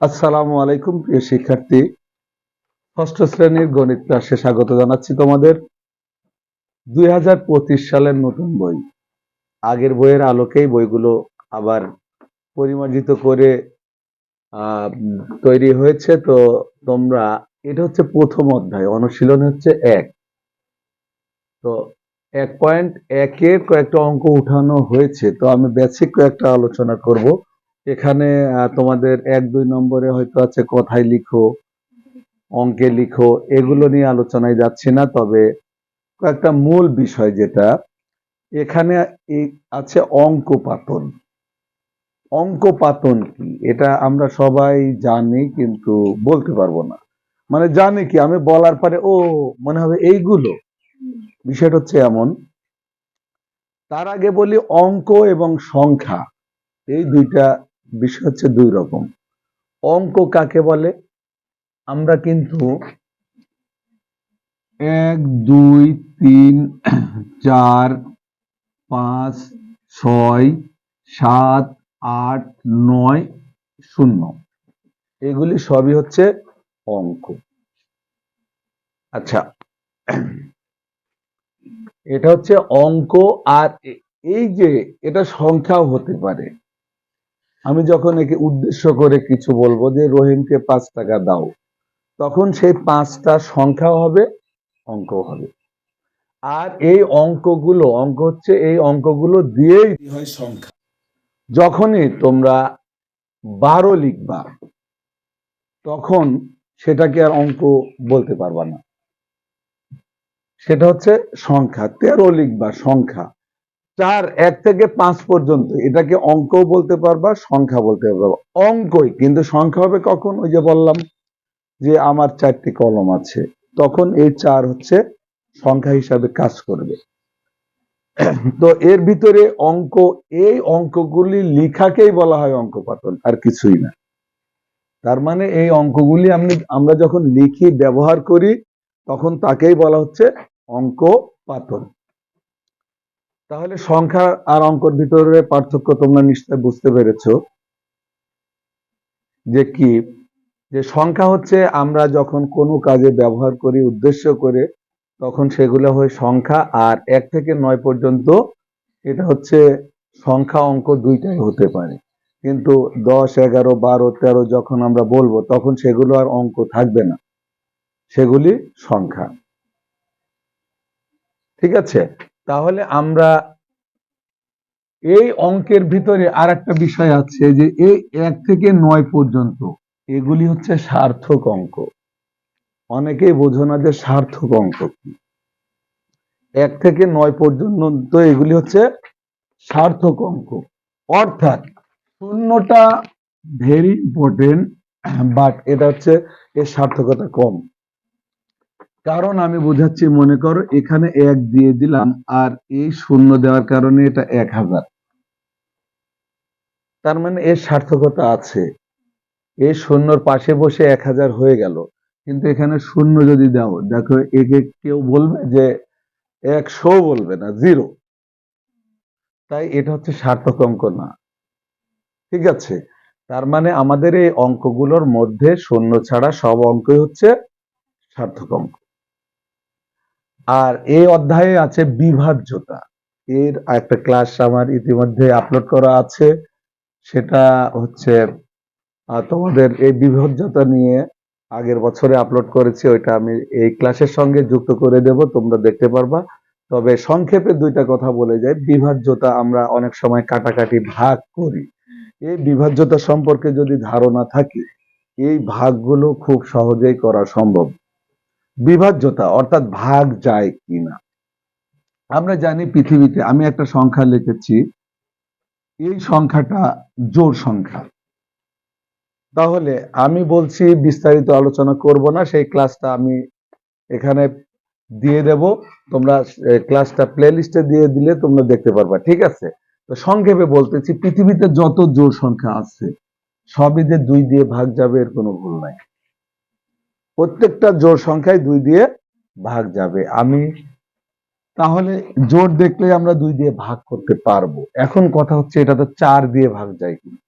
আসসালামু আলাইকুম, প্রিয় শিক্ষার্থী। ষষ্ঠ শ্রেণির গণিত ক্লাসে স্বাগত জানাচ্ছি তোমাদের। দুই হাজার পঁচিশ সালের নতুন বই। আগের বইয়ের আলোকেই বইগুলো আবার পরিমার্জিত করে তৈরি হয়েছে। তো তোমরা, এটা হচ্ছে প্রথম অধ্যায়, অনুশীলন হচ্ছে এক। তো এক পয়েন্ট একের কয়েকটা অঙ্ক উঠানো হয়েছে। তো আমি বেসিক কয়েকটা আলোচনা করব। এখানে তোমাদের এক, দুই নম্বরে হয়তো আছে কথায় লিখো, অঙ্কে লিখো, এগুলো নিয়ে আলোচনায় যাচ্ছি না, তবে কয়েকটা মূল বিষয় যেটা, এখানে আছে অঙ্ক পাতন অঙ্ক পাতন কি? এটা আমরা সবাই জানি, কিন্তু বলতে পারব না। মানে জানি কি, আমি বলার পরে, ও, মনে হবে এইগুলো। বিষয়টা হচ্ছে এমন, তার আগে বলি অঙ্ক এবং সংখ্যা। এই দুইটা বিষয় হচ্ছে দুই রকম। অঙ্ক কাকে বলে? আমরা কিন্তু এক, দুই, তিন, চার, পাঁচ, ছয়, সাত, আট, নয়, শূন্য। এগুলি সবই হচ্ছে অঙ্ক। আচ্ছা এটা হচ্ছে অঙ্ক আর এই যে এটা সংখ্যাও হতে পারে। আমি যখন একে উদ্দেশ্য করে কিছু বলব যে রহিমকে পাঁচ টাকা দাও তখন সেই পাঁচটা সংখ্যাও হবে অঙ্ক হবে। আর এই অঙ্কগুলো অঙ্ক হচ্ছে এই অঙ্কগুলো দিয়েই হয় সংখ্যা? যখনই তোমরা বারো লিখবা তখন সেটাকে আর অঙ্ক বলতে পারবা না। সেটা হচ্ছে সংখ্যা তেরো লিখবা সংখ্যা। চার, এক থেকে পাঁচ পর্যন্ত। এটাকে অঙ্কও বলতে পারবা, সংখ্যা বলতে পারবা। অঙ্কই, কিন্তু সংখ্যা হবে কখন? ওই যে বললাম যে আমার চারটি কলম আছে। তখন এই চার হচ্ছে সংখ্যা হিসাবে কাজ করবে। তো এর ভিতরে অঙ্ক, এই অঙ্কগুলি লিখাকেই বলা হয় অঙ্ক পাতন আর কিছুই না। তার মানে এই অঙ্কগুলি আমি, আমরা যখন লিখি, ব্যবহার করি, তখন তাকেই বলা হচ্ছে অঙ্ক পাতন তাহলে সংখ্যা আর অঙ্কর ভিতরে পার্থক্য তোমরা নিশ্চয় বুঝতে পেরেছ যে কি? যে সংখ্যা হচ্ছে আমরা যখন কোনো কাজে ব্যবহার করি, উদ্দেশ্য করে, তখন সেগুলো হয় সংখ্যা আর এক থেকে নয় পর্যন্ত এটা হচ্ছে সংখ্যা অঙ্ক দুইটাই হতে পারে। কিন্তু দশ, এগারো, বারো, তেরো যখন আমরা বলব, তখন সেগুলো আর অঙ্ক থাকবে না। সেগুলি সংখ্যা। ঠিক আছে? তাহলে আমরা এই অঙ্কের ভিতরে আর একটা বিষয় আছে যে এই এক থেকে নয় পর্যন্ত এগুলি হচ্ছে সার্থক অঙ্ক। অনেকেই বোঝো না যে সার্থক অঙ্ক কি। এক থেকে নয় পর্যন্ত এগুলি হচ্ছে সার্থক অঙ্ক। অর্থাৎ শূন্যটা ভেরি ইম্পর্টেন্ট বাট এটা হচ্ছে এর সার্থকতা কম। কারণ আমি বোঝাচ্ছি, মনে করো এখানে এক দিয়ে দিলাম আর এই শূন্য দেওয়ার কারণে এটা এক হাজার। তার মানে এর সার্থকতা আছে। এই শূন্যর পাশে বসে এক হাজার হয়ে গেল। কিন্তু এখানে শূন্য যদি দাও, দেখো একে কেউ বলবে যে একশো বলবে না, জিরো। তাই এটা হচ্ছে সার্থক অঙ্ক না। ঠিক আছে? তার মানে আমাদের এই অঙ্কগুলোর মধ্যে শূন্য ছাড়া সব অঙ্কই হচ্ছে সার্থক অঙ্ক। আর এই অধ্যায়ে আছে বিভাজ্যতা। এর একটা ক্লাস আমার ইতিমধ্যে আপলোড করা আছে। সেটা হচ্ছে তোমাদের এই বিভাজ্যতা নিয়ে আগের বছরে আপলোড করেছি, ওইটা আমি এই ক্লাসের সঙ্গে যুক্ত করে দেব, তোমরা দেখতে পারবা। তবে সংক্ষেপে দুইটা কথা বলে যাই। বিভাজ্যতা আমরা অনেক সময় কাটাকাটি ভাগ করি। এই বিভাজ্যতা সম্পর্কে যদি ধারণা থাকে, এই ভাগগুলো খুব সহজেই করা সম্ভব। বিভাজ্যতা, অর্থাৎ ভাগ যায় কিনা। আমরা জানি পৃথিবীতে, আমি একটা সংখ্যা লিখেছি, এই সংখ্যাটা জোড় সংখ্যা। তাহলে আমি বলছি, বিস্তারিত আলোচনা করব না, সেই ক্লাসটা আমি এখানে দিয়ে দেব। তোমরা ক্লাসটা প্লে লিস্টে দিয়ে দিলে তোমরা দেখতে পারবা, ঠিক আছে? তো সংক্ষেপে বলতেছি, পৃথিবীতে যত জোর সংখ্যা আছে, সবই যে দুই দিয়ে ভাগ যাবে, এর কোনো ভুল নাই। প্রত্যেকটা জোর সংখ্যায় দুই দিয়ে ভাগ যাবে। আমি তাহলে জোর দেখলে আমরা দুই দিয়ে ভাগ করতে পারব। এখন কথা হচ্ছে এটা তো চার দিয়ে ভাগ যায় কিনা।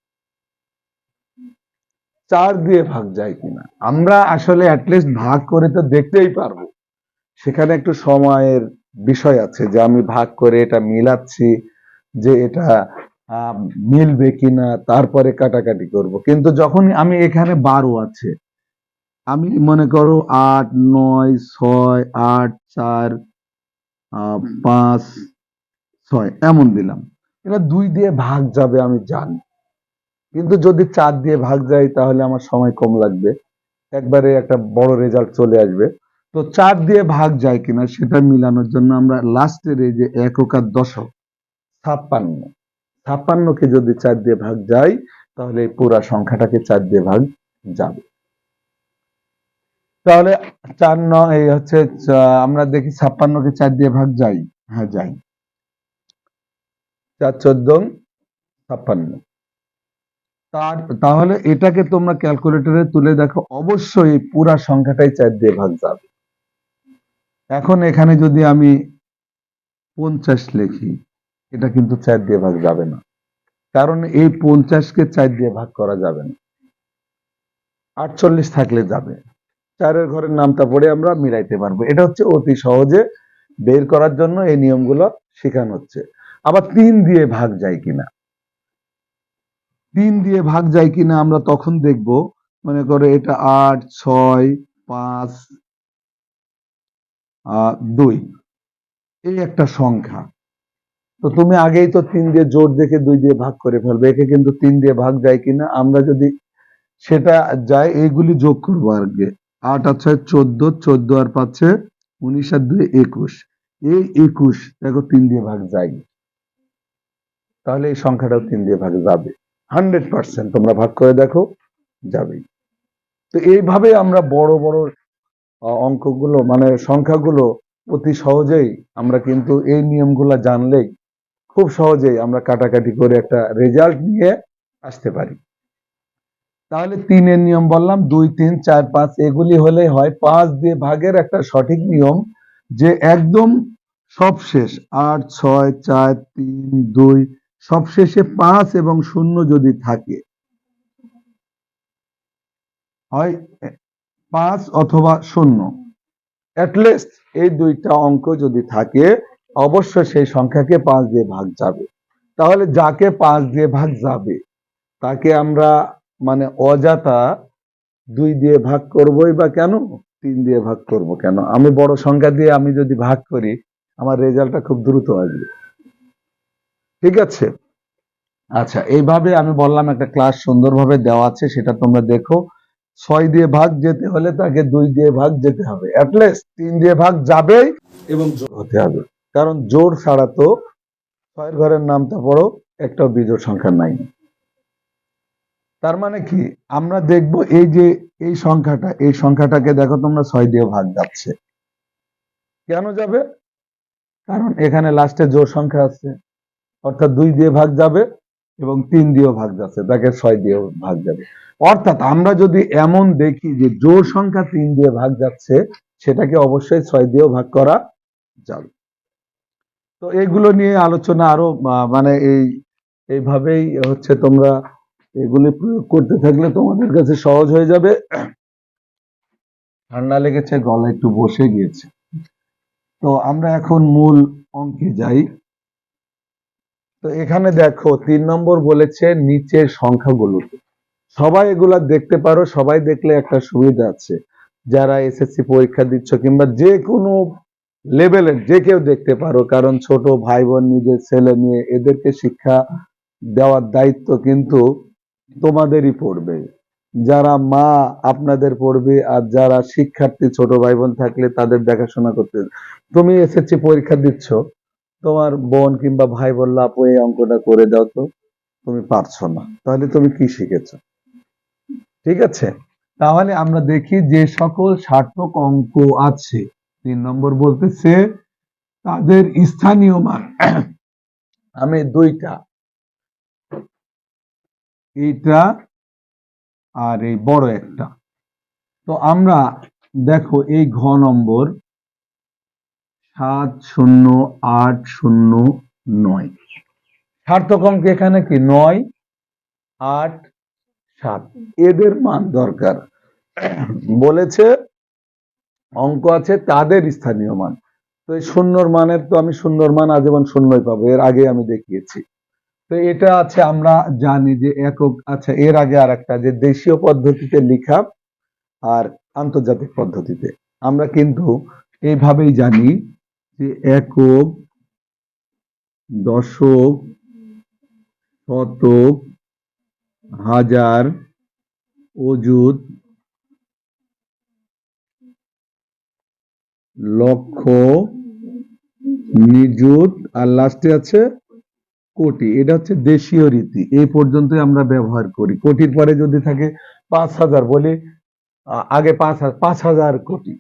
চার দিয়ে ভাগ যায় কিনা। আমরা আসলে অ্যাটলিস্ট ভাগ করে তো দেখতেই পারব। সেখানে একটু সময়ের বিষয় আছে যে আমি ভাগ করে এটা মিলাচ্ছি যে এটা মিলবে কিনা, তারপরে কাটাকাটি করব। কিন্তু যখন আমি এখানে বারো আছে আমি মনে করো আট, নয়, ছয়, আট, চার পাঁচ, ছয়, এমন দিলাম। এটা দুই দিয়ে ভাগ যাবে আমি জানি। কিন্তু যদি চার দিয়ে ভাগ যায় তাহলে আমার সময় কম লাগবে। একবারে একটা বড় রেজাল্ট চলে আসবে। তো চার দিয়ে ভাগ যায় কিনা সেটা মিলানোর জন্য আমরা লাস্টের এই যে একক আর দশক, ছাপ্পান্ন। ছাপ্পান্নকে যদি চার দিয়ে ভাগ যায়, তাহলে পুরা সংখ্যাটাকে চার দিয়ে ভাগ যাবে। তাহলে চার এই হচ্ছে আমরা দেখি ছাপ্পান্নকে চার দিয়ে ভাগ যাই। হ্যাঁ যাই। চার চোদ্দ, ছাপ্পান্ন। তার, তাহলে এটাকে তোমরা ক্যালকুলেটরে তুলে দেখো, অবশ্যই পুরা সংখ্যাটাই চার দিয়ে ভাগ যাবে। এখন এখানে যদি আমি পঞ্চাশ লিখি, এটা কিন্তু চার দিয়ে ভাগ যাবে না। কারণ এই পঞ্চাশকে চার দিয়ে ভাগ করা যাবে না। আটচল্লিশ থাকলে যাবে। চারের ঘরের নামটা পড়ে আমরা মিলাইতে পারব। এটা হচ্ছে অতি সহজে বের করার জন্য এই নিয়মগুলো শেখানো হচ্ছে। আবার তিন দিয়ে ভাগ যায় কিনা? তিন দিয়ে ভাগ যায় কিনা আমরা তখন দেখব। মনে করে এটা আট, ছয়, পাঁচ দুই। এই একটা সংখ্যা। তো তুমি আগেই তো তিন দিয়ে জোর দেখে দুই দিয়ে ভাগ করে ফেলবে। একে কিন্তু তিন দিয়ে ভাগ যায় কিনা? আমরা যদি সেটা যায়, এইগুলি যোগ করব কি। আট আর ছয় চোদ্দ চোদ্দ আর পাচ্ছে উনিশ আর দুই একুশ। এই একুশ, দেখো, তিন দিয়ে ভাগ যায়। তাহলে এই সংখ্যাটাও তিন দিয়ে ভাগ যাবে। হান্ড্রেড পার্সেন্ট তোমরা ভাগ করে দেখো, যাবেই। তো এইভাবে আমরা বড় বড় অঙ্কগুলো মানে সংখ্যাগুলো অতি সহজেই আমরা কিন্তু এই নিয়মগুলো জানলেই খুব সহজেই আমরা কাটাকাটি করে একটা রেজাল্ট নিয়ে আসতে পারি। তাহলে তিনের নিয়ম বললাম, দুই, তিন, চার, পাঁচ, এগুলি হলে হয় পাঁচ দিয়ে ভাগের একটা সঠিক নিয়ম যে একদম সবশেষ আট, ছয়, চার, তিন, দুই সবশেষে পাঁচ এবং শূন্য যদি থাকে, হয় পাঁচ অথবা শূন্য। অ্যাটলিস্ট এই দুইটা অঙ্ক যদি থাকে অবশ্য সেই সংখ্যাকে পাঁচ দিয়ে ভাগ যাবে। তাহলে যাকে পাঁচ দিয়ে ভাগ যাবে, তাকে আমরা মানে অজাতা দুই দিয়ে ভাগ করবই বা কেন? তিন দিয়ে ভাগ করব কেন? আমি বড় সংখ্যা দিয়ে আমি যদি ভাগ করি, আমার রেজাল্টটা খুব দ্রুত আসবে। ঠিক আছে? আচ্ছা এইভাবে আমি বললাম, একটা ক্লাস সুন্দরভাবে দেওয়া আছে, সেটা তোমরা দেখো। ছয় দিয়ে ভাগ যেতে হলে তাকে দুই দিয়ে ভাগ যেতে হবে। অ্যাটলিস্ট তিন দিয়ে ভাগ যাবেই এবং জোর হতে হবে। কারণ জোর ছাড়া তো ছয়ের ঘরের নামটা পড়ো, একটাও বিজোড় সংখ্যা নাই। তার মানে কি? আমরা দেখব এই যে, এই সংখ্যাটা, এই সংখ্যাটাকে দেখো তোমরা ছয় দিয়ে ভাগ যাচ্ছে। কেন যাবে? কারণ এখানে লাস্টে জোর সংখ্যা আছে। অর্থাৎ দুই দিয়ে ভাগ যাবে এবং তিন দিয়েও ভাগ যাচ্ছে। তাকে ছয় দিয়েও ভাগ যাবে। অর্থাৎ আমরা যদি এমন দেখি যে জোর সংখ্যা তিন দিয়ে ভাগ যাচ্ছে, সেটাকে অবশ্যই ছয় দিয়েও ভাগ করা যাবে। তো এগুলো নিয়ে আলোচনা আরও মানে এই, এইভাবেই হচ্ছে তোমরা এগুলি প্রয়োগ করতে থাকলে তোমাদের কাছে সহজ হয়ে যাবে। ঠান্ডা লেগেছে, গলা একটু বসে গিয়েছে। তো আমরা এখন মূল অঙ্কে যাই। তো এখানে দেখো, তিন নম্বর বলেছে নিচের সংখ্যাগুলোকে। সবাই এগুলা দেখতে পারো, সবাই দেখলে একটা সুবিধা আছে। যারা এসএসসি পরীক্ষা দিচ্ছ কিংবা যে কোনো লেভেলের, যে কেউ দেখতে পারো, কারণ ছোট ভাই বোন নিজের ছেলে মেয়ে এদেরকে শিক্ষা দেওয়ার দায়িত্ব কিন্তু তোমাদেরই পড়বে। যারা মা আপনাদের পড়বে আর যারা শিক্ষার্থী ছোট ভাই বোন থাকলে তাদের দেখাশোনা করতে তুমি এসএসসি পরীক্ষা দিচ্ছ, তোমার বোন কিংবা ভাই বলল, আপু, এই অঙ্কটা করে দাও তো। তুমি পারছ না। তাহলে তুমি কি শিখেছো? ঠিক আছে? তাহলে আমরা দেখি যে সকল সার্থক অঙ্ক আছে। তিন নম্বর বলতেছে, তাদের স্থানীয় মান। আমি দুইটা এইটা আর এই বড় একটা। তো আমরা দেখো এই ঘ নম্বর সাত শূন্য আট শূন্য নয়। সার্থক অঙ্ক এখানে কি? নয়, আট, সাত। এদের মান দরকার। বলেছে, অঙ্ক আছে, তাদের স্থানীয় মান। তো এই শূন্যর মানের তো আমি শূন্যর মান আজীবন শূন্যই পাবো, এর আগে আমি দেখিয়েছি। তো এটা আছে আমরা জানি যে একক আচ্ছা এর আগে আর একটা যে দেশীয় পদ্ধতিতে লিখা আর আন্তর্জাতিক পদ্ধতিতে। আমরা কিন্তু এইভাবেই জানি যে একক, দশক, শতক, হাজার, অযুত, লক্ষ, নিযুত, আর লাস্টে আছে কোটি, এটা হচ্ছে দেশীয় রীতি। এই পর্যন্তই আমরা ব্যবহার করি। কোটির পরে যদি থাকে পাঁচ হাজার, বলি আগে পাঁচ পাঁচ হাজার কোটি।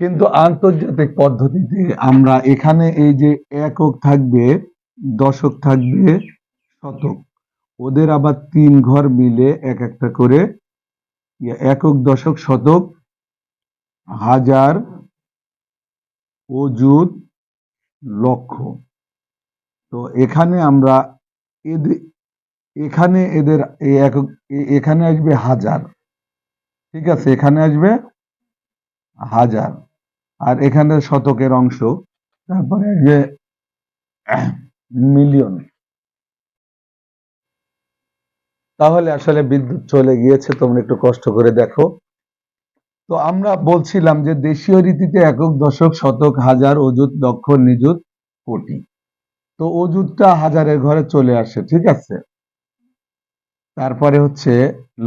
কিন্তু আন্তর্জাতিক পদ্ধতিতে আমরা এখানে এই যে একক থাকবে, দশক থাকবে, শতক, ওদের আবার তিন ঘর মিলে এক একটা করে একক, দশক, শতক, হাজার, অযুত, লক্ষ। তো এখানে আমরা এদের এখানে এদের এখানে আসবে হাজার। ঠিক আছে, এখানে আসবে হাজার। আর এখানে শতকের অংশ, তারপরে আসবে মিলিয়ন। তাহলে আসলে বিদ্যুৎ চলে গিয়েছে, তোমরা একটু কষ্ট করে দেখো। তো আমরা বলছিলাম যে দেশীয় রীতিতে একক দশক, শতক, হাজার, অযুত লক্ষ নিযুত, কোটি। তো অযুতটা হাজারের ঘরে চলে আসে, ঠিক আছে? তারপরে হচ্ছে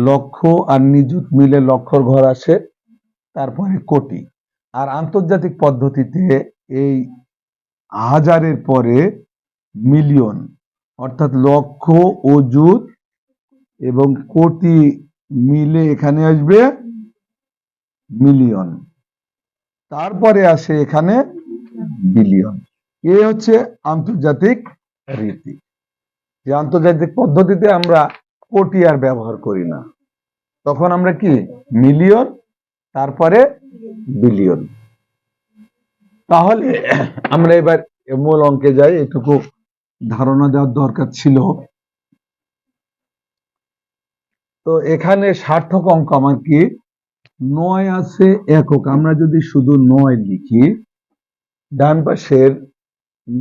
লক্ষ আর নিযুত মিলে লক্ষর ঘর আসে, তারপরে কোটি। আর আন্তর্জাতিক পদ্ধতিতে এই হাজারের পরে মিলিয়ন, অর্থাৎ লক্ষ, অযুত এবং কোটি মিলে এখানে আসবে মিলিয়ন। তারপরে আসে এখানে বিলিয়ন। এ হচ্ছে আন্তর্জাতিক রীতি। যে আন্তর্জাতিক পদ্ধতিতে আমরা কোটি আর ব্যবহার করি না। তখন আমরা কি? মিলিয়ন, তারপরে বিলিয়ন। তাহলে আমরা এবার মূল অঙ্কে যাই, এটুকু ধারণা দেওয়ার দরকার ছিল। তো এখানে সার্থক অঙ্ক আমার কি? নয় আছে একক। আমরা যদি শুধু নয় লিখি, ডান পাশের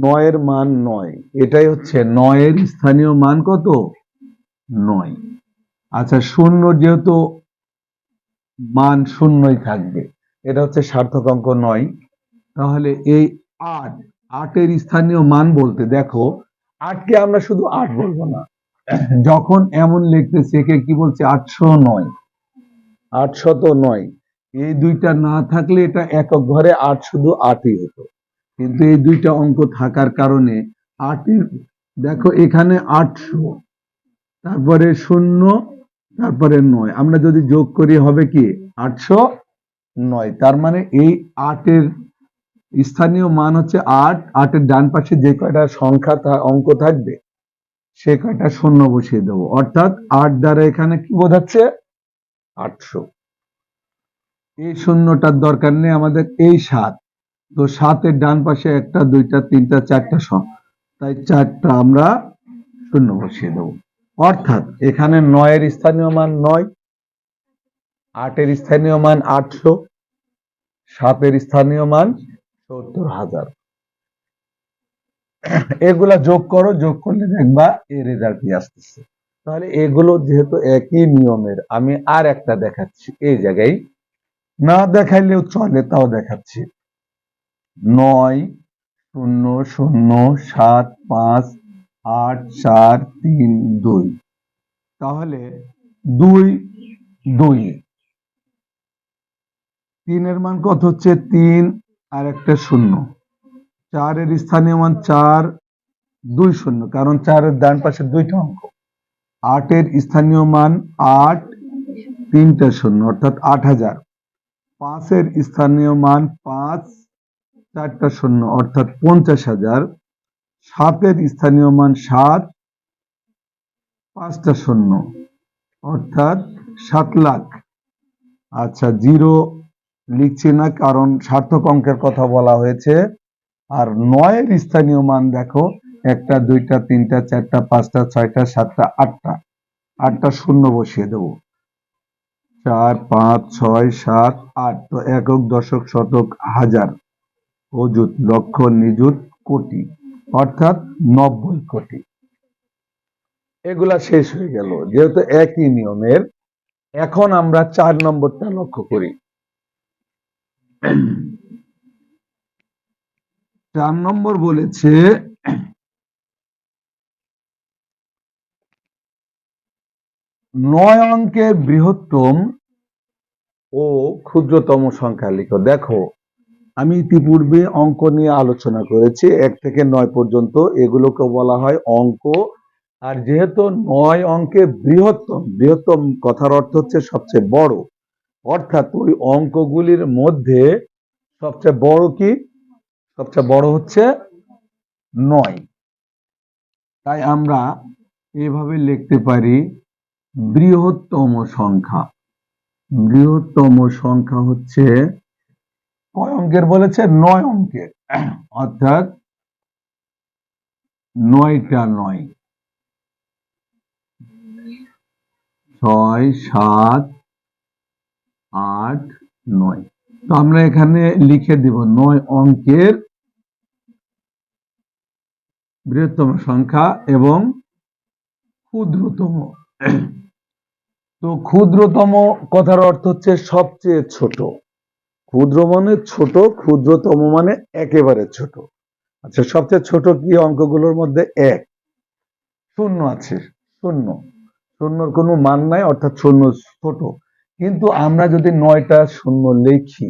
নয়ের মান নয়। এটাই হচ্ছে নয়ের স্থানীয় মান কত? নয়। আচ্ছা শূন্য যেহেতু মান শূন্যই থাকবে, এটা হচ্ছে সার্থক অঙ্ক নয়। তাহলে এই আট, আটের স্থানীয় মান বলতে দেখো, আটকে আমরা শুধু আট বলব না। যখন এমন লিখতেছে, একে কি বলছে? আটশো নয়। আটশত নয়। এই দুইটা না থাকলে এটা একক ঘরে আট শুধু আটই হতো। কিন্তু এই দুইটা অঙ্ক থাকার কারণে আটের দেখো এখানে আটশো, তারপরে শূন্য, তারপরে নয়। আমরা যদি যোগ করি হবে কি? আটশো নয়। তার মানে এই আটের স্থানীয় মান হচ্ছে আট। আটের ডান পাশে যে কয়টা সংখ্যা অঙ্ক থাকবে, সে কয়টা শূন্য বসিয়ে দেবো। অর্থাৎ আট দ্বারা এখানে কি বোঝাচ্ছে? আটশো। এই শূন্যটার দরকার নেই আমাদের। এই সাত। তো সাতের ডান পাশে একটা, দুইটা, তিনটা, চারটা সং তাই চারটা আমরা শূন্য বসিয়ে দেবো। অর্থাৎ এখানে নয়ের স্থানীয় মান নয়, আটের স্থানীয় মান আটশো, সাতের স্থানীয় মান সত্তর হাজার। এগুলা যোগ করো, যোগ করলে দেখবা এই রেজাল্টই আসতেছে। তাহলে এগুলো যেহেতু একই নিয়মের, আমি আর একটা দেখাচ্ছি। এই জায়গায় না দেখাইলেও চলে, তাও দেখাচ্ছি। নয়, শূন্য শূন্য, সাত, পাঁচ, আট, চার, তিন, দুই। তাহলে দুই দুই তিনের মান কত হচ্ছে? তিন আর একটা শূন্য। চারের স্থানীয় মান চার, দুই শূন্য, কারণ চারের ডান পাশে দুইটা অঙ্ক। আটের স্থানীয় মান আট, তিনটা শূন্য, অর্থাৎ আট হাজার। পাঁচের স্থানীয় মান পাঁচ চারটা শূন্য, অর্থাৎ পঞ্চাশ হাজার। সাতের স্থানীয় মান সাত, পাঁচটা শূন্য, অর্থাৎ সাত লাখ। আচ্ছা জিরো লিখছি না, কারণ সার্থক অঙ্কের কথা বলা হয়েছে। আর নয়ের স্থানীয় মান দেখো, একটা, দুইটা, তিনটা, চারটা, পাঁচটা, ছয়টা, সাতটা, আটটা। আটটা শূন্য বসিয়ে দেব। চার, পাঁচ, ছয়, সাত, আট, তো একক, দশক, শতক, হাজার। অযুত লক্ষ নিযুত, কোটি, অর্থাৎ নব্বই কোটি। এগুলা শেষ হয়ে গেল। যেহেতু একই নিয়মের, এখন আমরা চার নম্বরটা লক্ষ্য করি। চার নম্বর বলেছে, নয় অঙ্কের বৃহত্তম ও ক্ষুদ্রতম সংখ্যা লিখো। দেখো আমি ইতিপূর্বে অঙ্ক নিয়ে আলোচনা করেছি, এক থেকে নয় পর্যন্ত। এগুলোকে বলা হয় অঙ্ক। আর যেহেতু নয় অঙ্কে বৃহত্তম বৃহত্তম কথার অর্থ হচ্ছে সবচেয়ে বড়। অর্থাৎ ওই অঙ্কগুলির মধ্যে সবচেয়ে বড় কি? সবচেয়ে বড় হচ্ছে নয়। তাই আমরা এভাবে লিখতে পারি বৃহত্তম সংখ্যা। বৃহত্তম সংখ্যা হচ্ছে কয় অঙ্কের বলেছে, নয় অঙ্কের অর্থাৎ নয়টা নয়। ছয়, সাত, আট, নয়। তো আমরা এখানে লিখে দিব নয় অঙ্কের বৃহত্তম সংখ্যা এবং ক্ষুদ্রতম। তো ক্ষুদ্রতম কথার অর্থ হচ্ছে সবচেয়ে ছোট। ক্ষুদ্র মানে ছোট, ক্ষুদ্রতম মানে একেবারে ছোট। আচ্ছা সবচেয়ে ছোট কি অঙ্কগুলোর মধ্যে এক? শূন্য আছে, শূন্য। শূন্যর কোনো মান নাই, অর্থাৎ শূন্য ছোট। কিন্তু আমরা যদি নয়টা শূন্য লিখি,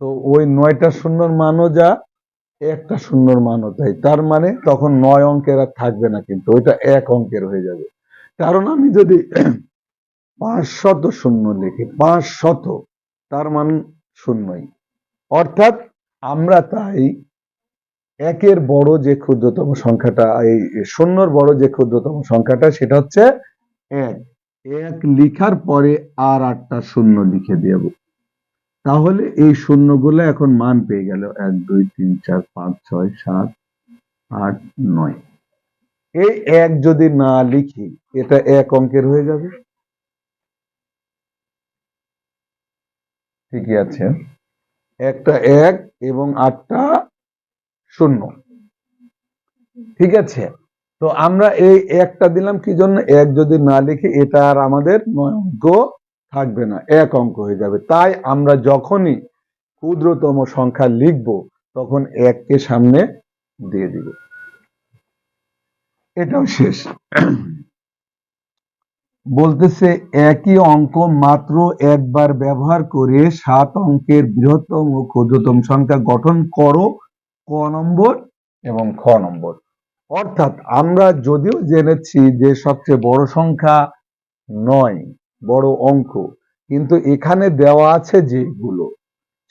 তো ওই নয়টা শূন্যর মানও যা, একটা শূন্যর মানও তাই। তার মানে তখন নয় অঙ্কের আর থাকবে না কিন্তু, ওইটা এক অঙ্কের হয়ে যাবে। কারণ আমি যদি পাঁচ শত শূন্য লিখি পাঁচ শত তার মান শূন্যই। অর্থাৎ আমরা তাই একের বড় যে ক্ষুদ্রতম সংখ্যাটা, এই শূন্যর বড় যে ক্ষুদ্রতম সংখ্যাটা, সেটা হচ্ছে এক। এক লিখার পরে আর আটটা শূন্য লিখে দেব। তাহলে এই শূন্যগুলো এখন মান পেয়ে গেল এক, দুই, তিন, চার, পাঁচ, ছয়, সাত, আট, নয়। এই এক যদি না লিখি, এটা এক অঙ্কের হয়ে যাবে। ঠিকই আছে। একটা এক এবং আটটা শূন্য। ঠিক আছে? তো আমরা এই একটা দিলাম কি জন্য? এক যদি না লিখি, এটা আর আমাদের নয় অঙ্ক থাকবে না। এক অঙ্ক হয়ে যাবে। তাই আমরা যখনই ক্ষুদ্রতম সংখ্যা লিখব, তখন এককে সামনে দিয়ে দিব। এটাও শেষ। বলতেছে, একই অঙ্ক মাত্র একবার ব্যবহার করে সাত অঙ্কের বৃহত্তম ও ক্ষুদ্রতম সংখ্যা গঠন করো, ক নম্বর এবং খ নম্বর। অর্থাৎ আমরা যদিও জেনেছি যে সবচেয়ে বড় সংখ্যা নয়, বড় অঙ্ক, কিন্তু এখানে দেওয়া আছে যেগুলো,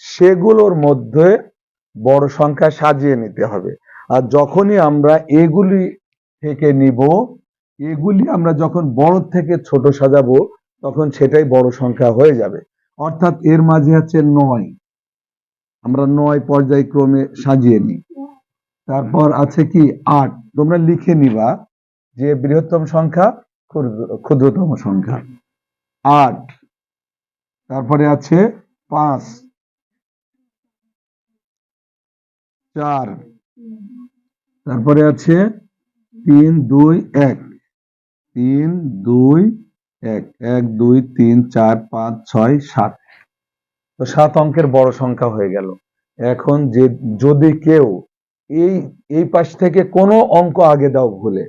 সেগুলোর মধ্যে বড় সংখ্যা সাজিয়ে নিতে হবে। আর যখনই আমরা এগুলি থেকে নিব এগুলি আমরা যখন বড় থেকে ছোট সাজাবো, তখন সেটাই বড় সংখ্যা হয়ে যাবে। অর্থাৎ এর মাঝে আছে নয়। আমরা নয় পর্যায়ক্রমে সাজিয়ে নিই। তারপর আছে কি? আট। তোমরা লিখে নিবা যে বৃহত্তম সংখ্যা, ক্ষুদ্র- ক্ষুদ্রতম সংখ্যা। আট। তারপরে আছে পাঁচ। চার। তারপরে আছে তিন, দুই, এক। তিন, দুই, এক এক, দুই, তিন, চার, পাঁচ, ছয়, সাত। তো সাত অঙ্কের বড় সংখ্যা হয়ে গেল। এখন যে, যদি কেউ এই এই পাশ থেকে কোনো অঙ্ক আগে দাও ভুলে,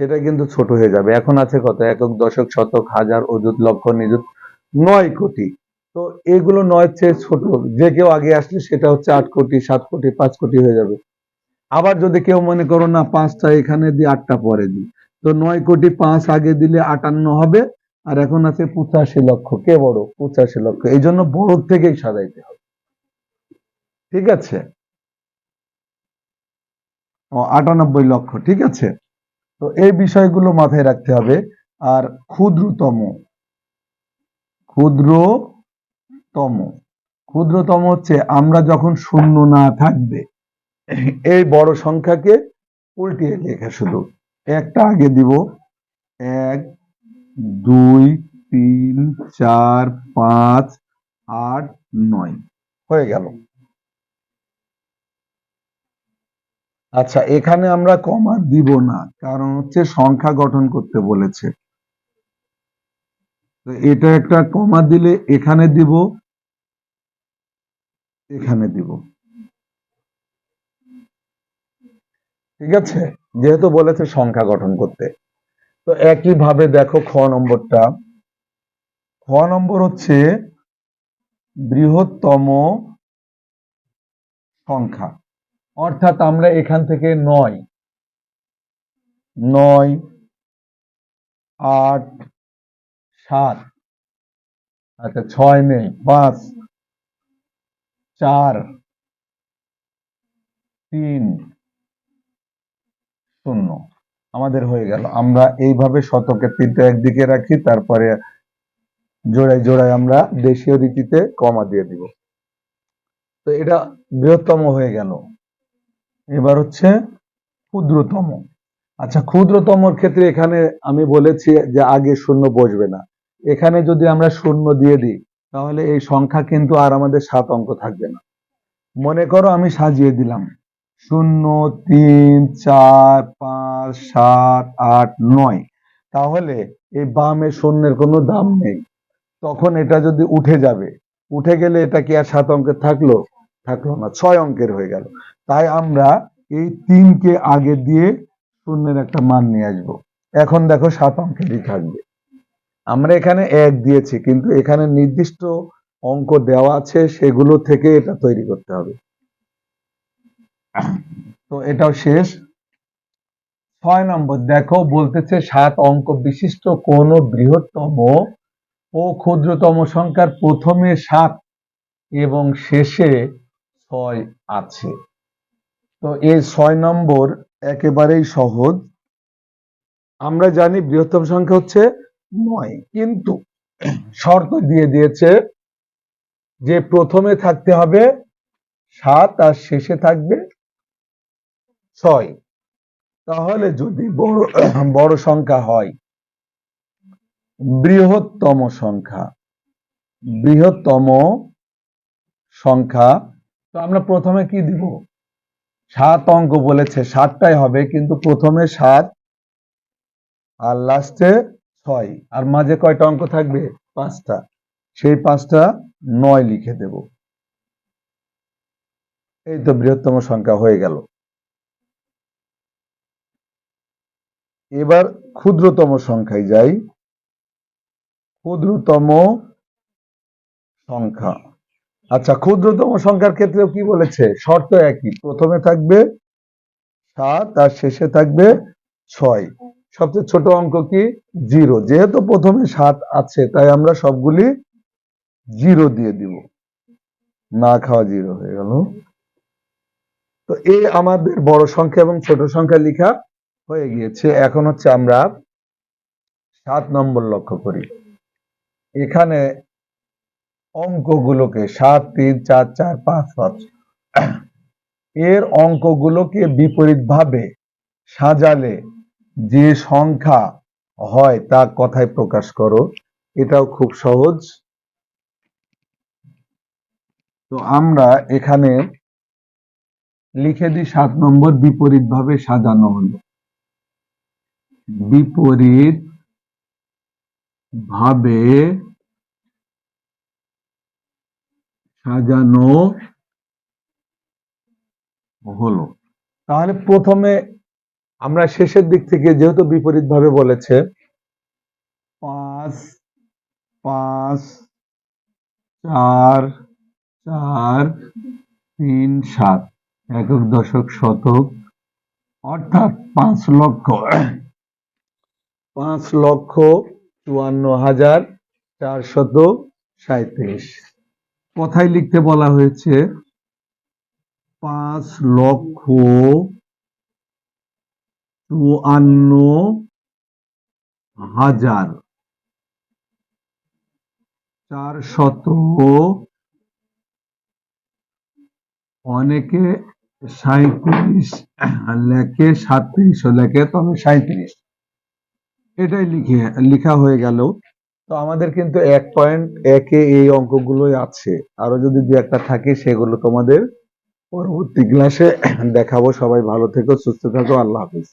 সেটা কিন্তু ছোট হয়ে যাবে। এখন আছে কত? একক, দশক, শতক, হাজার, অযুত, লক্ষ, নিযুত, নয় কোটি। তো এগুলো নয় চেয়ে ছোট। যে কেউ আগে আসলে সেটা হচ্ছে আট কোটি, সাত কোটি, পাঁচ কোটি হয়ে যাবে। আবার যদি কেউ মনে করো না, পাঁচটা এখানে দিই আটটা পরে দিই। তো নয় কোটি পাঁচ আগে দিলে আটান্ন হবে, আর এখন আছে পঁচাশি লক্ষ। কে বড়? পঁচাশি লক্ষ। এই জন্য বড় থেকেই সাজাইতে হবে। ঠিক আছে? ও, আটানব্বই লক্ষ। ঠিক আছে? তো এই বিষয়গুলো মাথায় রাখতে হবে। আর ক্ষুদ্রতম। ক্ষুদ্রতম। ক্ষুদ্রতম হচ্ছে আমরা যখন শূন্য না থাকবে, এই বড় সংখ্যাকে উল্টিয়ে লেখা শুধু। একটা আগে দিব। এক, দুই, তিন, চার, পাঁচ, আট, নয়। হয়ে গেল। আচ্ছা এখানে আমরা কমা দিব না, কারণ হচ্ছে সংখ্যা গঠন করতে বলেছে। তো এটা একটা কমা দিলে এখানে দিব এখানে দিব। ঠিক আছে? যেহেতু বলেছে সংখ্যা গঠন করতে, তো একই ভাবে দেখো খ নম্বরটা। খ নম্বর হচ্ছে বৃহত্তম সংখ্যা, অর্থাৎ আমরা এখান থেকে নয় নয়, আট, সাত আচ্ছা ছয় নেই, পাঁচ, চার, তিন শূন্য। আমাদের হয়ে গেল। আমরা এইভাবে শতকের তিনটা একদিকে রাখি, তারপরে জোড়ায় জোড়ায় আমরা দেশীয় রীতিতে কমা দিয়ে দিব। তো এটা বৃহত্তম হয়ে গেল। এবার হচ্ছে ক্ষুদ্রতম। আচ্ছা ক্ষুদ্রতমর ক্ষেত্রে এখানে আমি বলেছি যে আগে শূন্য বসবে না। এখানে যদি আমরা শূন্য দিয়ে দিই, তাহলে এই সংখ্যা কিন্তু আর আমাদের সাত অঙ্ক থাকবে না। মনে করো আমি সাজিয়ে দিলাম। শূন্য, তিন, চার, পাঁচ, সাত, আট, নয়। তাহলে এই বামে শূন্যের কোনো দাম নেই। তখন এটা যদি উঠে যাবে, উঠে গেলে এটা কি আর সাত অঙ্কের থাকল? থাকল না, ছয় অঙ্কের হয়ে গেল। তাই আমরা এই তিনকে আগে দিয়ে শূন্যের একটা মান নিয়ে আসব। এখন দেখো সাত অঙ্কেরই থাকবে। আমরা এখানে এক দিয়েছি, কিন্তু এখানে নির্দিষ্ট অঙ্ক দেওয়া আছে, সেগুলো থেকে এটা তৈরি করতে হবে। তো এটাও শেষ। ছয় নম্বর, দেখো, বলতেছে সাত অঙ্ক বিশিষ্ট কোন বৃহত্তম ও ক্ষুদ্রতম সংখ্যার প্রথমে সাত এবং শেষে ছয় আছে। তো এই ছয় নম্বর একেবারেই সহজ। আমরা জানি বৃহত্তম সংখ্যা হচ্ছে নয়, কিন্তু শর্ত দিয়ে দিয়েছে যে প্রথমে থাকতে হবে সাত আর শেষে থাকবে ছয়। তাহলে যদি বড় বড় সংখ্যা হয়, বৃহত্তম সংখ্যা বৃহত্তম সংখ্যা, তো আমরা প্রথমে কি দিব? সাত অঙ্ক বলেছে, সাতটাই হবে, কিন্তু প্রথমে সাত আর লাস্টে ছয়। আর মাঝে কয়টা অঙ্ক থাকবে? পাঁচটা। সেই পাঁচটা নয় লিখে দেব। এই তো বৃহত্তম সংখ্যা হয়ে গেল। এবার ক্ষুদ্রতম সংখ্যায় যাই। ক্ষুদ্রতম সংখ্যা। আচ্ছা ক্ষুদ্রতম সংখ্যার ক্ষেত্রেও কি বলেছে? শর্ত একই। প্রথমে থাকবে সাত আর শেষে থাকবে ছয়। সবচেয়ে ছোট অঙ্ক কি? জিরো। যেহেতু প্রথমে সাত আছে, তাই আমরা সবগুলি জিরো দিয়ে দিব। না খাওয়া জিরো হয়ে গেল। তো এই আমাদের বড় সংখ্যা এবং ছোট সংখ্যা লেখা হয়ে গিয়েছে। এখন হচ্ছে আমরা সাত নম্বর লক্ষ্য করি। এখানে অঙ্কগুলোকে সাত, তিন, চার চার, পাঁচ পাঁচ, এর অঙ্কগুলোকে বিপরীতভাবে সাজালে যে সংখ্যা হয় তা কথায় প্রকাশ করো। এটাও খুব সহজ। তো আমরা এখানে লিখে দিই সাত নম্বর বিপরীতভাবে সাজানো হলো। বিপরীত ভাবে সাজানো হলো। তাহলে প্রথমে আমরা শেষের দিক থেকে যেহেতু বিপরীত ভাবে বলেছে, পাঁচ পাঁচ, চার চার, তিন, সাত, একক, দশক, শতক, অর্থাৎ পাঁচ লক্ষ। পাঁচ লক্ষ চুয়ান্ন হাজার চারশত সাঁত্রিশ কথায় লিখতে বলা হয়েছে, পাঁচ লক্ষ চুয়ান্ন হাজার চারশত অনেকে সাঁত্রিশ লেখে সাতত্রিশ লেখে তবে সাঁত্রিশ এটাই লিখে, লিখা হয়ে গেল। তো আমাদের কিন্তু এক পয়েন্ট একে এই অঙ্কগুলোই আছে। আরও যদি দু একটা থাকে, সেগুলো তোমাদের পরবর্তী ক্লাসে দেখাবো। সবাই ভালো থেকো, সুস্থ থাকো, আল্লাহ হাফিজ।